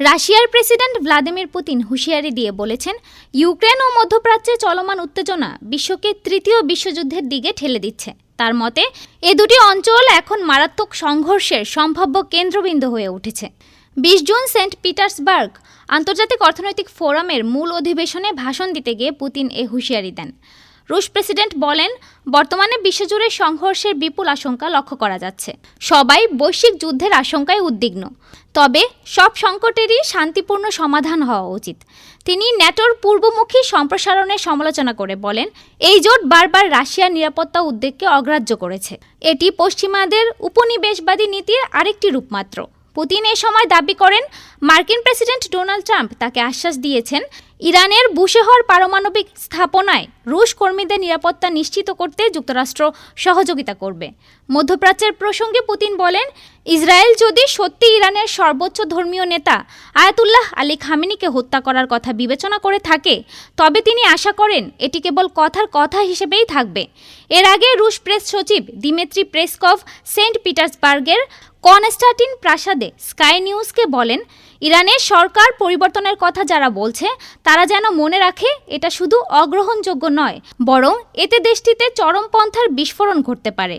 রাশিয়ার president Vladimir Putin হুঁশিয়ারি দিয়ে বলেছেন, ইউক্রেন ও মধ্যপ্রাচ্যে চলমান উত্তেজনা বিশ্বকে তৃতীয় বিশ্বযুদ্ধের দিকে ঠেলে দিচ্ছে। তার মতে, এ দুটি অঞ্চল এখন মারাত্মক সংঘর্ষের সম্ভাব্য কেন্দ্রবিন্দু হয়ে উঠেছে। বিশ জুন সেন্ট পিটার্সবার্গ আন্তর্জাতিক অর্থনৈতিক ফোরামের মূল অধিবেশনে ভাষণ দিতে গিয়ে পুতিন এ হুঁশিয়ারি দেন। রুশ প্রেসিডেন্ট বলেন, বর্তমানে বিশ্বজুড়ে সংঘর্ষের বিপুল আশঙ্কা লক্ষ্য করা যাচ্ছে। সবাই বৈশ্বিক যুদ্ধের আশঙ্কায় উদ্বিগ্ন। তবে সব সংকটেরই শান্তিপূর্ণ সমাধান হওয়া উচিত। তিনি ন্যাটোর পূর্বমুখী সম্প্রসারণের সমালোচনা করে বলেন, এই জোট বারবার রাশিয়ার নিরাপত্তা উদ্বেগকে অগ্রাহ্য করেছে। এটি পশ্চিমাদের উপনিবেশবাদী নীতির আরেকটি রূপমাত্র। পুতিন এ সময় দাবি করেন, মার্কিন প্রেসিডেন্ট ডোনাল্ড ট্রাম্প তাকে আশ্বাস দিয়েছেন ইরানের বুশেহর পারমাণবিক স্থাপনায় রুশ কর্মীদের নিরাপত্তা নিশ্চিত করতে যুক্তরাষ্ট্র সহযোগিতা করবে। মধ্যপ্রাচ্যের প্রসঙ্গে পুতিন বলেন, ইসরায়েল যদি সত্যি ইরানের সর্বোচ্চ ধর্মীয় নেতা আয়াতুল্লাহ আলী খামিনিকে হত্যা করার কথা বিবেচনা করে থাকে, তবে তিনি আশা করেন এটি কেবল কথার কথা হিসেবেই থাকবে। এর আগে রুশ প্রেস সচিব দিমেত্রি প্রেসকভ সেন্ট পিটার্সবার্গের কনস্টান্টিন প্রাসাদে স্কাই নিউজকে বলেন, ইরানের সরকার পরিবর্তনের কথা যারা বলছে তারা যেন মনে রাখে এটা শুধু অগ্রহণযোগ্য নয়, বরং এতে দেশটিতে চরমপন্থার বিস্ফোরণ ঘটতে পারে।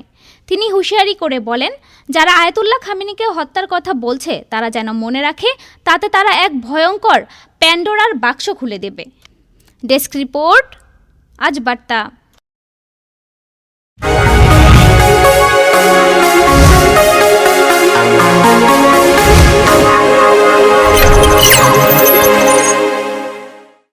তিনি হুঁশিয়ারি করে বলেন, যারা আয়াতুল্লাহ খামিনিকে হত্যার কথা বলছে, তারা যেন মনে রাখে তাতে তারা এক ভয়ঙ্কর প্যান্ডোরার বাক্স খুলে দেবে। ডেস্ক রিপোর্ট, আজ বার্তা।